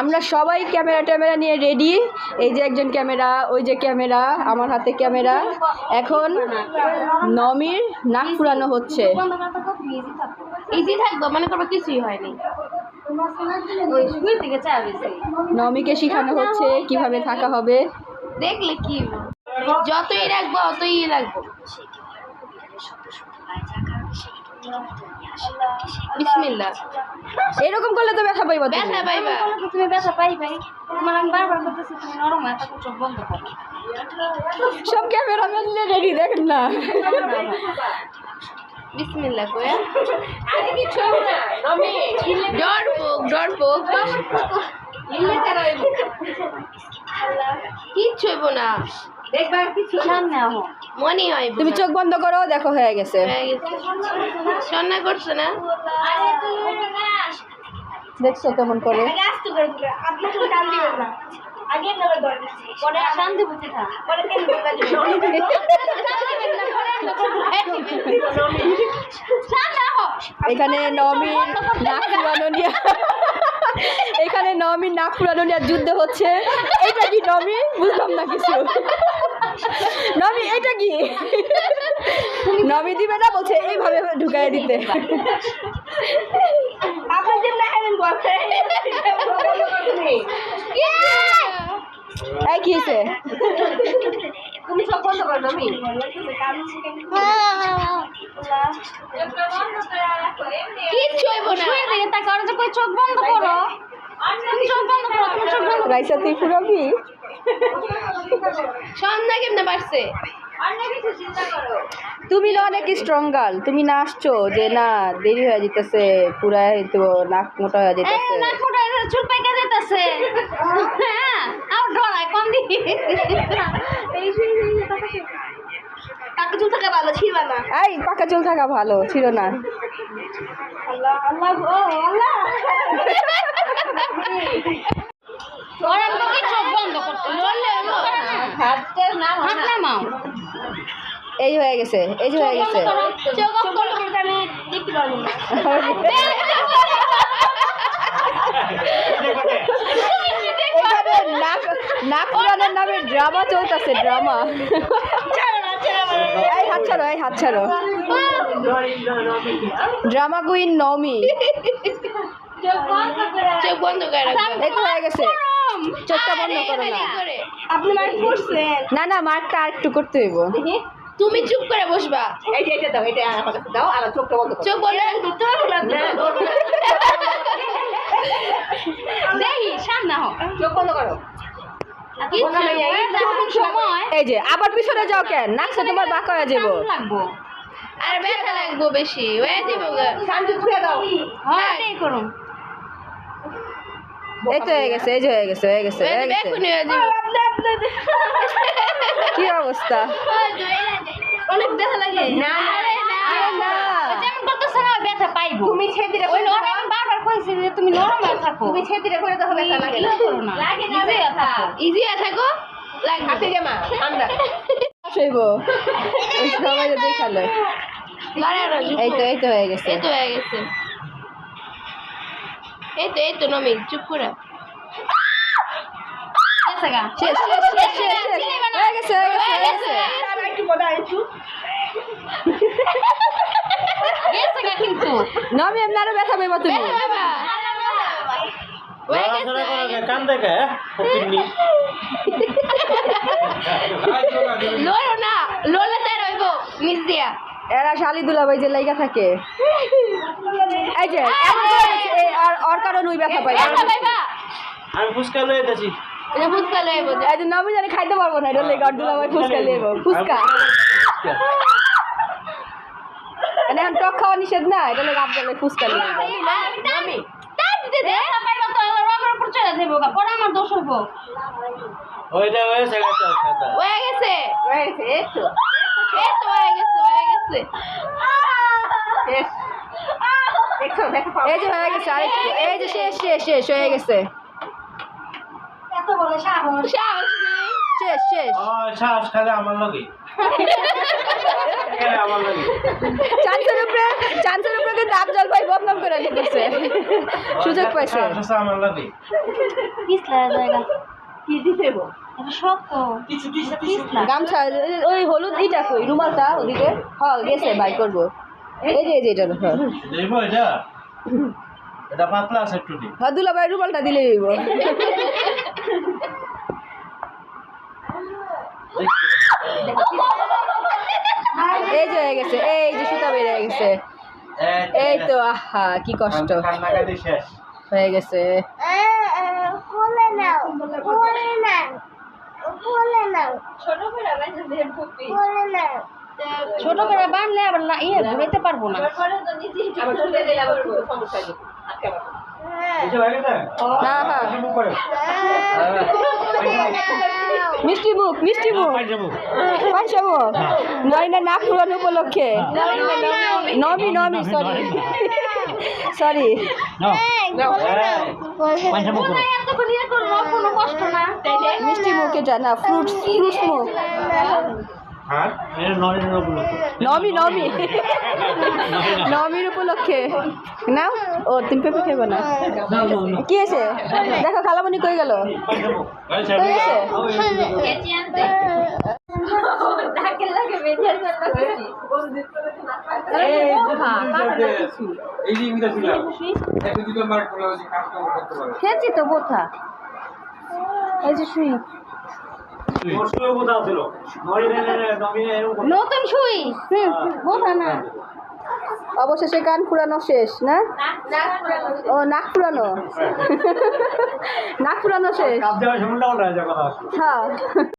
আমরা সবাই ক্যামেরা ট্যামেরা নিয়ে রেডি এই যে একজন ক্যামেরা ওই যে ক্যামেরা আমার হাতে ক্যামেরা। এখন নমির নাক ফুরানো হচ্ছে। ইজি থাকব মনে করব কিছুই হয়নি। নমিকে শেখানো হচ্ছে কীভাবে থাকা হবে। দেখলে কি যতই রাখব অতই রাখব। বিসমিল্লাহ। এরকম করলে তো ব্যথা পাইবা। ব্যথা পাইবা। তুমি ব্যথা পাই পাই তোমার আমি বারবার বলতেছি তুমি নরম থাকো চোখ বন্ধ করো। সব ক্যামেরাম্যান রেডি দেখেন না। বিসমিল্লাহ কয়া ডর পোক ডর পোক কিচ্ছু না। মনে হয় তুমি চোখ বন্ধ করো দেখো হয়ে গেছে। করছ না? দেখছ কেমন করে? এখানে নমির নাক নিয়ে এখানে নমির নাক ফুরানো নিয়ে যুদ্ধ হচ্ছে। এটা কি নমি? বুঝলাম না কিছু। নমি এটা কি? নমি দিবে না বলছে এইভাবে ঢুকাই দিতে। এই কি হয়েছে? তুমি সব বন্ধ করো কিচ্ছু না। শুয়ে থেকে তাকে আর যে চোখ বন্ধ করো। তুমি চোখ বন্ধ করো তুমি চোখ বন্ধ রাইসা তুই ফুরাবি সন্ধ্যা কেমনে পারছে তুমি অনেক স্ট্রং গার্ল তুমি না আসছো যে না দেরি হয়ে যেতেছে পুরা হয়তো নাক মোটা হয়ে যেতেছে না ফুটা চুল পাইকা যেতেছে হ্যাঁ। কম চুল থাকা ভালো? ছিল না। এই পাকা চুল থাকা ভালো? ছিল না। আল্লাহ আল্লাহ আল্লাহ। ওরা আমাকে চোখ বন্ধ করতে? বললে হাতের নাম হাত নামাও এই হয়ে গেছে এই যে হয়ে গেছে। চোখ অফ করো। আমি দেখতে নাক নাক নামে ড্রামা চলতেছে ড্রামা। এই হাত ছাড়ো এই হাত ছাড়ো। ড্রামা কুইন নমি চোখ বন্ধ করে এই তো হয়ে গেছে। চোখটা বন্ধ করো না। আপনি মার করছেন? না না মার্কটা আর একটু করতে হইব। তুমি চুপ করে বসবা। এই যে এটা দাও এটা আমার কাছে দাও আর চোখটা বন্ধ চোখ বন্ধ দেখি সামনে হও চোখ বন্ধ করো। কিচ্ছু এখন সময় এই যে আবার পিছনে যাও কেন? নাকটা তোমার বাঁকা হয়ে যাব। লাগবো? আর ব্যথা লাগবো বেশি হয়ে যাব শান্তি ছুঁয়ে দাও। হ্যাঁ। করুন এই তো হয়ে গেছে এই যে হয়ে গেছে হয়ে গেছে কি অবস্থা? অনেক ব্যথা লাগে। না, আরে না। আরে না যেমন করতেছে না ব্যথা পাইবো? তুমি ছেদিরে ওই নরম আমি বারবার কইছি যে তুমি নরম থাকো। তুমি ছেদিরে করে দাও ব্যথা লাগে না। করো না। থাকো। ইজি থাকো। লাগবে হাতে জামা শৈব ওই সবাই দেখাল। এই তো এই তো হয়ে গেছে। এই তো হয়ে গেছে। এই তো এই তো নমি চুপ করে। শেষ শেষ শেষ শেষ শেষ হয়ে গেছে হয়ে গেছে একটু বড় একটু। গেছে গা কিন্তু। নমি এমনি আরও ব্যথা পাইবা তুমি। হয়ে? দেখে লড়ো না লড়লে তাই রইব দিয়া। এরা শালি দুলাভাই যে লাইগা থাকে। এই যে আর ওর কারণ ওই ব্যথা পাই আমি ফুচকা লয়ে এটা ফুচকা লইব এই যে নমি জানি খাইতে পারব না এটা লেগে আর দুলাভাই ফুচকা লিয়ে ফুচকা মানে এখন টক খাওয়া নিষেধ না এটা লেগে আপনার ফুচকা লিয়ে নমি তার দিতে দে ব্যথা পাইবা তো রগের উপর চলে যাব গা পরে আমার দোষ হইব। ওইটা হয়েছে হয়ে গেছে। হয়ে গেছে। এই তো। এই তো হয়ে গেছে হয়ে গেছে। এই যে হয়ে গেছে আরেকটু এই যে শেষ শেষ শেষ হয়ে গেছে। সাহস। সাহস শেষ শেষ। খালে এখানে আমার লাগে। চান্সের উপরে চান্সের উপরে কিন্তু আফজল ভাই বদনাম করে সুযোগ পাইছে। আচ্ছা আমার লাগে। পিছলা জায়গা। কি দিতে গো এটা শক্ত। পিছলা। গামছা ওই হলুদ ইটা কই? রুমালটা ওদিকে? হ্যাঁ গেছে বাই করব। এই যে এই যে এটা হ্যাঁ। এটা? এটা পাতলা আছে একটু হ্যাঁ দুলা ভাই রুমালটা দিলে দিব এই যে হয়ে গেছে এই যে সুতা বেড়ে গেছে। এই তো আহা কি কষ্ট। হয়ে গেছে। কোলে নাও কোলে নাও কোলে নাও ছোট করে বাইরে দেন ফুপি কোলে নাও ছোট করে বানলে আবার না ইয়ে ঘুরাইতে পারব না হ্যাঁ হ্যাঁ। করে। মিষ্টি মুখ মিষ্টি মুখ। পাঁচশো মুখ। নয়না নাক পুরানো উপলক্ষে। নমি নমি সরি সরি মিষ্টি মুখ এটা না ফ্রুটস ফ্রুটস মুখ। হ্যাঁ নমি নমি নমির উপলক্ষে। না ও তুমি পেঁপে না। কি আছে দেখো খালামণি কই গেল? কই খেয়েছি তো বোথা। এই যে শুই। নতুন সুই? না। অবশেষে কান পুরানো শেষ না? ও নাক পুরানো নাক পুরানো শেষ। হ্যাঁ।